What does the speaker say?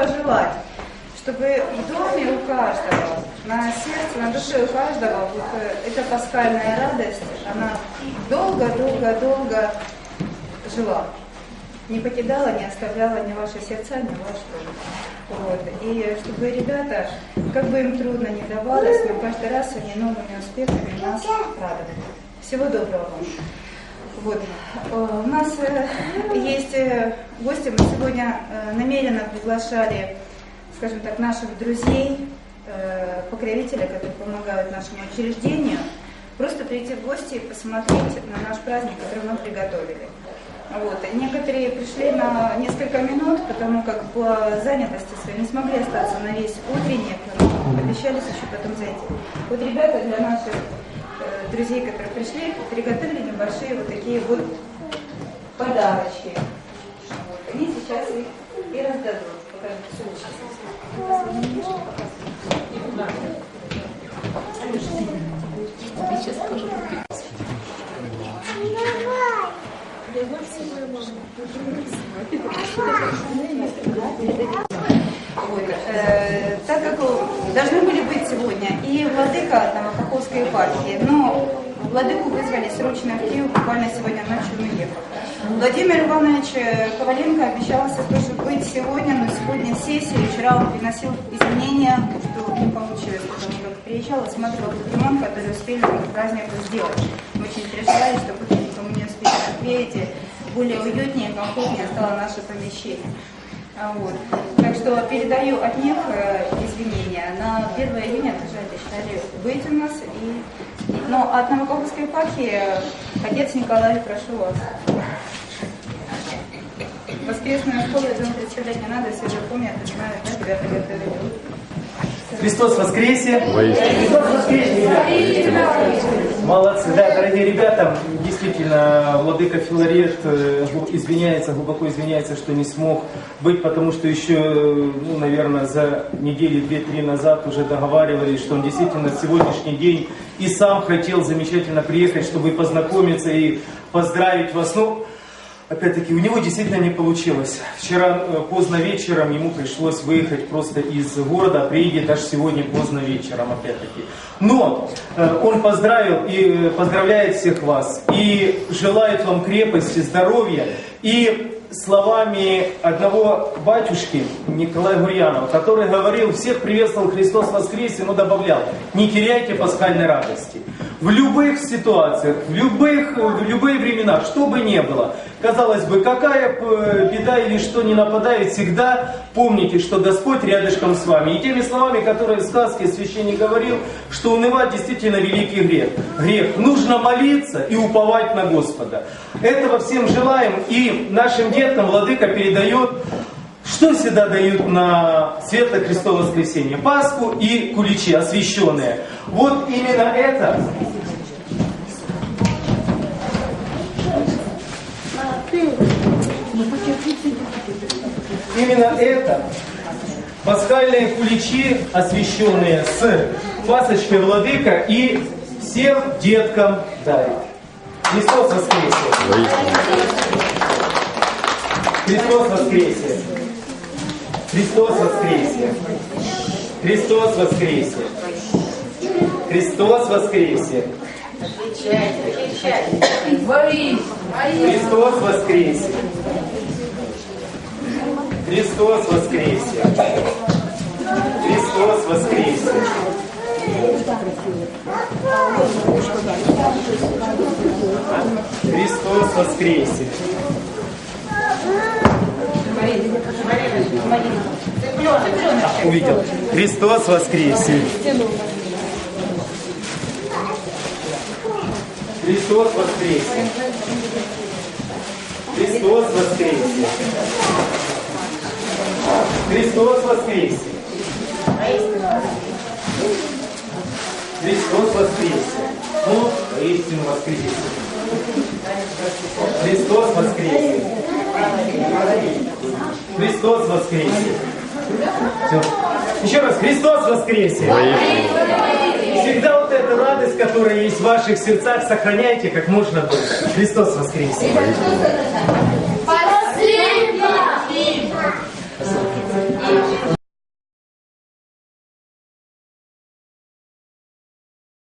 пожелать, чтобы в доме у каждого, на сердце, на душе у каждого вот э, эта пасхальная радость, она долго-долго-долго жила. Не покидала, не оставляла ни ваши сердца, ни ваш дом. Вот. И чтобы ребята, как бы им трудно не давалось, но каждый раз они новыми успехами нас радовали. Всего доброго вам. Вот. Э, У нас э, есть э, гости, мы сегодня намеренно приглашали, скажем так, наших друзей, покровителя, которые помогают нашему учреждению, просто прийти в гости и посмотреть на наш праздник, который мы приготовили. Вот. Некоторые пришли на несколько минут, потому как по занятости своей не смогли остаться на весь утренник, обещались еще потом зайти. Вот ребята для наших друзей, которые пришли, приготовили небольшие вот такие вот подарочки. Вот. Они сейчас их и раздадут. Э, так как э, должны были сегодня и владыка Новокаховской епархии, но владыку вызвали срочно в Киев, буквально сегодня ночью он уехал. Владимир Иванович Коваленко обещался тоже быть сегодня, но сегодня сессия, вчера он приносил изменения, что не получилось, потому как приезжал и смотрел тот ремонт, который успели к празднику сделать. Очень переживали, что никому не успели отклеить, и более уютнее и комфортнее стало наше помещение. А, Вот. Так что передаю от них э, извинения. На 1 июня тоже обещали быть у нас. И, но от Новоковской епархии э, отец Николай, прошу вас. Воскресную школу, я думаю, представлять не надо, все же помнят, и знают, да, ребята готовили. Христос воскресе! Христос воскресе, ребята! Молодцы, да, дорогие ребята, действительно, Владыка Филарет э, извиняется, глубоко извиняется, что не смог быть, потому что еще, ну, наверное, за недели две-три назад уже договаривались, что он действительно сегодняшний день и сам хотел замечательно приехать, чтобы познакомиться и поздравить вас. Ну, Опять-таки, у него действительно не получилось. Вчера э, поздно вечером ему пришлось выехать просто из города, а приедет даже сегодня поздно вечером, опять-таки. Но э, он поздравил и э, поздравляет всех вас, и желает вам крепости, здоровья, и словами одного батюшки Николая Гурьянова, который говорил, всех приветствовал Христос воскресе, но добавлял, не теряйте пасхальной радости. В любых ситуациях, в, любых, в любые времена, что бы ни было, казалось бы, какая э, беда или что не нападает, всегда помните, что Господь рядышком с вами. И теми словами, которые в сказке священник говорил, что унывать действительно великий грех. Грех. Нужно молиться и уповать на Господа. Этого всем желаем. И нашим деткам Владыка передает что всегда дают на Светлое Христово воскресенье? Пасху и куличи освященные. Вот именно это Именно это пасхальные куличи, освященные с пасочкой владыка и всем деткам дарит. Христос воскресе! Христос воскресе! Христос воскресе! Христос воскресе! Христос воскресе! Христос воскресе! Христос воскресе! Христос воскресе! Христос воскресе! Увидел. Христос воскресе! Христос воскресе! Христос воскресе! Христос воскресе! Христос воскресе! Ну, истину воскресе! Христос воскресе! Христос воскресе! Все. Еще раз, Христос воскресе! Всегда вот эту радость, которая есть в ваших сердцах, сохраняйте как можно дольше. Христос воскресе!